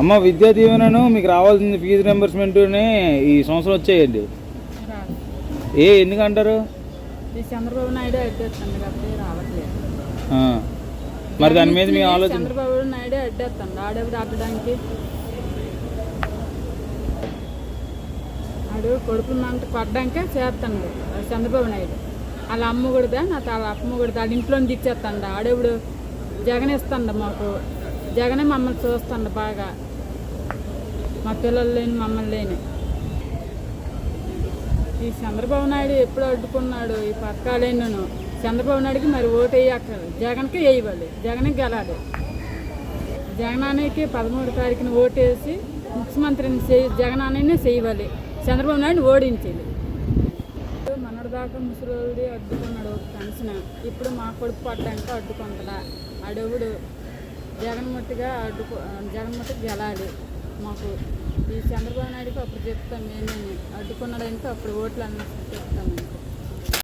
అమ్మ విద్యా దీవెనను మీకు రావాల్సింది ఫీజు రియంబర్స్మెంట్ని ఈ సంవత్సరం వచ్చేయండి. ఏ ఎందుకంటారు చంద్రబాబు నాయుడు అడ్డేస్తుంది కాబట్టి రావట్లేదు. మరి దాని మీద మీ ఆలోచన? చంద్రబాబు నాయుడు అడ్డేస్తాడు. ఆడెవడు అడ్డడానికి ఆడు కొడుకున్నంత కొట్టడానికే చేస్తాడు. చంద్రబాబు నాయుడు. వాళ్ళ అమ్మ కొడితే నా వాళ్ళ అమ్మ కొడితే ఆడ ఇంట్లో దిచ్చేస్తాడు ఆడెవడు జగన్ ఇస్తాడు మాకు. జగనే మమ్మల్ని చూస్తుండ బాగా. మా పిల్లలు లేని మమ్మల్ని లేని. ఈ చంద్రబాబు నాయుడు ఎప్పుడు అడ్డుకున్నాడు ఈ పథకాలేనను చంద్రబాబు నాయుడుకి మరి ఓటు వేయక్కర్లేదు. జగన్కి వేయవాలి. జగన్ గెలాలి. జగనానికి పదమూడు తారీఖున ఓటేసి ముఖ్యమంత్రిని చేయి జగనాన్ని చేయవాలి చంద్రబాబు నాయుడు ఓడించాలి. మనడు దాకా ముసలి అడ్డుకున్నాడు ఒక పెన్షన్. ఇప్పుడు మా కొడుకు పడ్డానికి అడ్డుకుంటలా. అడవుడు జగన్మూర్తిగా జగన్ జగన్మూర్తికి గెలాలి. మాకు ఈ చంద్రబాబు నాయుడుకి అప్పుడు చెప్తాం మేమేమి అడ్డుకున్నాడంటే అప్పుడు ఓట్లు అన్నీ చెప్తాము